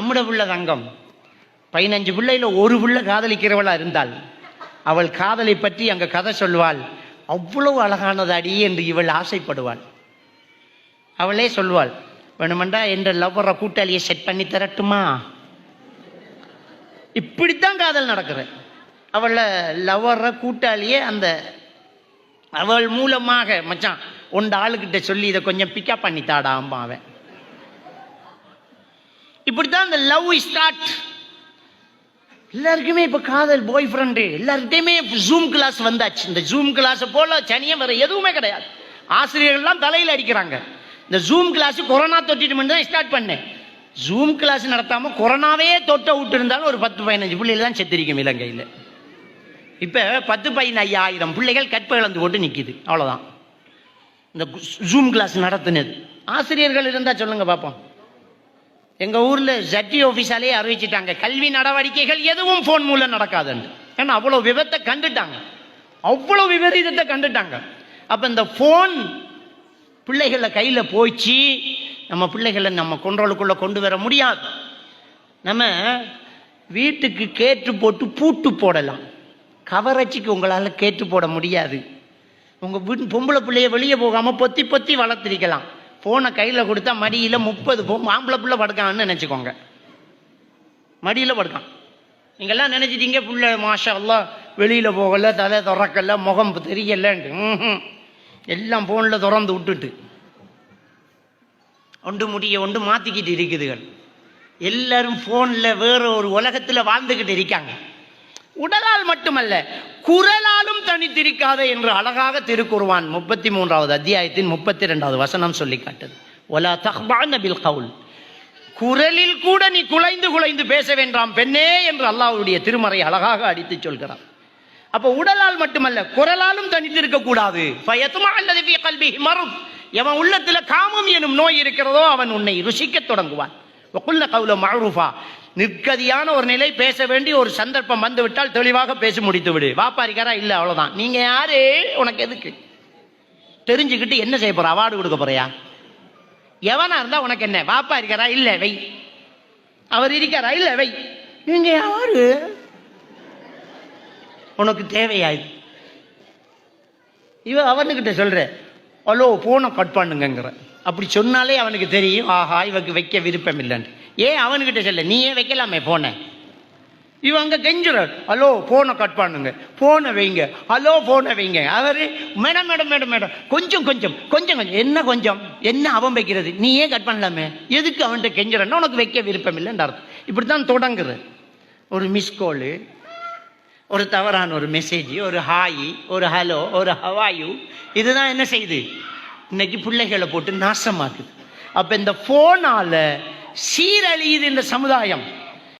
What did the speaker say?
நம்மிட உள்ள தங்கம். பதினஞ்சு பிள்ளையில ஒரு பிள்ளை காதலிக்கிறவளா இருந்தால் அவள் காதலை பற்றி அங்க கதை சொல்வாள். அவ்வளவு அழகானது அடி என்று இவள் ஆசைப்படுவாள். அவளே சொல்வாள் வேணுமெண்டா என்ற லவ்வரை கூட்டாளியை செட் பண்ணி தரட்டுமா? இப்படித்தான் காதல் நடக்குது. அவள லவ்வர கூட்டாளியே அந்த அவள் மூலமாக மச்சான் உண்ட ஆளுகிட்ட சொல்லி இதை கொஞ்சம் பிக்கப் பண்ணி தாடாம்பா அவன். இப்படித்தான் இந்த லவ் ஸ்டார்ட் எல்லாருக்குமே இப்போ காதல் பாய் ஃப்ரெண்டு எல்லாருக்கிட்டையுமே ஜூம் கிளாஸ் வந்தாச்சு. இந்த ஜூம் கிளாஸை போல சனியம் வேற எதுவுமே கிடையாது. ஆசிரியர்கள்லாம் தலையில் அடிக்கிறாங்க. இந்த ஜூம் கிளாஸ் கொரோனா தொட்டிட்டு தான் ஸ்டார்ட் பண்ணேன். ஜூம் கிளாஸ் நடத்தாமல் கொரோனாவே தொட்ட விட்டு இருந்தாலும் ஒரு பத்து பதினஞ்சு பிள்ளைகள் தான் செத்திருக்கும் இலங்கையில். இப்போ பத்து பதினையாயிரம் பிள்ளைகள் கற்ப இழந்து போட்டு நிற்கிது அவ்வளோதான் இந்த ஜூம் கிளாஸ் நடத்தினது. ஆசிரியர்கள் இருந்தால் சொல்லுங்கள் பார்ப்போம் எங்க ஊர்ல ஜட்டி ஆபீஸாலே அறிவிச்சிட்டாங்க. கல்வி நடவடிக்கைகள் எதுவும் போன் மூலம் நடக்காதுன்னு. ஏன்னா அவ்வளவு விபத்தை கண்டுட்டாங்க. அவ்வளவு விபரீதத்தை கண்டுட்டாங்க. அப்ப இந்த போன் பிள்ளைகளை கையில போச்சு நம்ம பிள்ளைகளை நம்ம கொண்டோளுக்குள்ள கொண்டு வர முடியாது. நம்ம வீட்டுக்கு கேட்டு போட்டு பூட்டு போடலாம். கவரச்சிக்கு உங்களால் கேட்டு போட முடியாது. உங்கள் வீட்டு பொம்பளை பிள்ளைய வெளியே போகாமல் பொத்தி பொத்தி வளர்த்திருக்கலாம். போனை கையில கொடுத்தா மடியில முப்பது போ ஆம்பளை பிள்ளை படுக்கான்னு நினச்சிக்கோங்க. மடியில படுக்கான். நீங்கள்லாம் நினைச்சிட்டீங்க புள்ள மாஷா எல்லாம் வெளியில போகல தலை திறக்கல முகம் தெரியலன்ட்டு. எல்லாம் ஃபோனில் திறந்து விட்டுட்டு. ஒன்று முடிய ஒன்று மாத்திக்கிட்டு இருக்குதுகள். எல்லாரும் ஃபோனில் வேற ஒரு உலகத்துல வாழ்ந்துகிட்டு இருக்காங்க. உடலால் மட்டுமல்ல குரலாலும் தனித்திருக்காத என்று அழகாக திருக்குர்வான் முப்பத்தி மூன்றாவது அத்தியாயத்தின் முப்பத்தி ரெண்டாவது வசனம் சொல்லி காட்டுது. ஒலா தஹ்பான பில் கவுல். குரலில் கூட நீ குலைந்து குலைந்து பேச வேண்டாம் பெண்ணே என்று அல்லாவுடைய திருமறை அழகாக அடித்து சொல்கிறார் அப்போ உடலால் மட்டுமல்ல குரலாலும் தனித்திருக்க கூடாது. ஃபயத்மா அல்லது ஃபீ கல்பிஹி எவன் உள்ளத்தில் காமம் எனும் நோய் இருக்கிறதோ அவன் உன்னை ருசிக்க தொடங்குவான். வகுல்ல கவுல மருஃபா நிற்கதியான ஒரு நிலை பேச வேண்டிய ஒரு சந்தர்ப்பம் வந்துவிட்டால் தெளிவாக பேசி முடித்து விடு வாப்பாரிக்காரா இல்லை அவ்வளோதான் நீங்க யாரு? உனக்கு எதுக்கு? தெரிஞ்சுக்கிட்டு என்ன செய்ய போற? அவார்டு கொடுக்க போறியா? எவனா இருந்தா உனக்கு என்ன? வாப்பா இருக்காரா இல்ல வை. அவர் இருக்காரா? இல்ல வை. நீங்க யாரு? உனக்கு தேவையா இது? இவ அவனுக்கிட்ட சொல்ற ஹலோ போனை கட் பண்ணுங்கிற அப்படி சொன்னாலே அவனுக்கு தெரியும் ஆஹா இவக்கு வைக்க விருப்பம் இல்லைன்னு. ஏன் அவன்கிட்ட சொல்ல? நீயே வைக்கலாமே போன. இவன் அங்கே கெஞ்சுறார். ஹலோ ஃபோனை கட் பண்ணுங்க. ஃபோனை வைங்க. ஹலோ ஃபோனை வைங்க. அவர் மேடம் மேடம் மேடம் மேடம். கொஞ்சம் கொஞ்சம் கொஞ்சம் கொஞ்சம். என்ன கொஞ்சம்? என்ன அவன் வைக்கிறது? நீ ஏன் கட் பண்ணலாமே. எதுக்கு அவன்கிட்ட கெஞ்சுறன்னா உனக்கு வைக்க விருப்பம் இல்லைன்ற அர்த்தம். இப்படித்தான் தொடங்குது. ஒரு மிஸ் காலு ஒரு தவறான ஒரு மெசேஜ் ஒரு ஹாய் ஒரு ஹலோ ஒரு ஹவாயு இதுதான் என்ன செய்யுது இன்னைக்கு பிள்ளைகளை போட்டு நாசமாக்குது. அப்போ இந்த ஃபோனால் சீரழியுது இந்த சமுதாயம்.